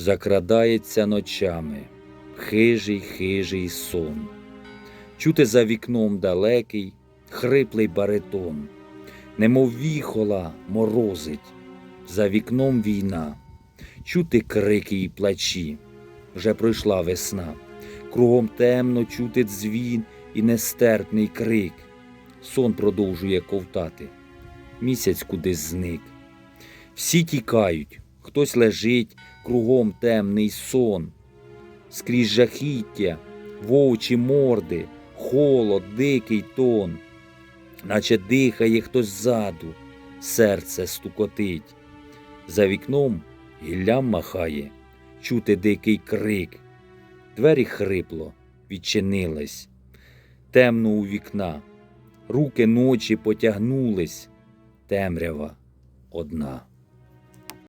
закрадається ночами, хижий, хижий сон. Чути за вікном далекий, хриплий баритон, немов віхола морозить, за вікном війна, чути крики і плачі, вже пройшла весна, кругом темно чути дзвін і нестерпний крик. Сон продовжує ковтати, місяць кудись зник. Всі тікають, хтось лежить, кругом темний сон, скрізь жахіття, вовчі морди, холод, дикий тон, наче дихає хтось ззаду, серце стукотить. За вікном гіллям махає, чути дикий крик. Двері хрипло, відчинились, темно у вікна, руки ночі потягнулись, темрява одна.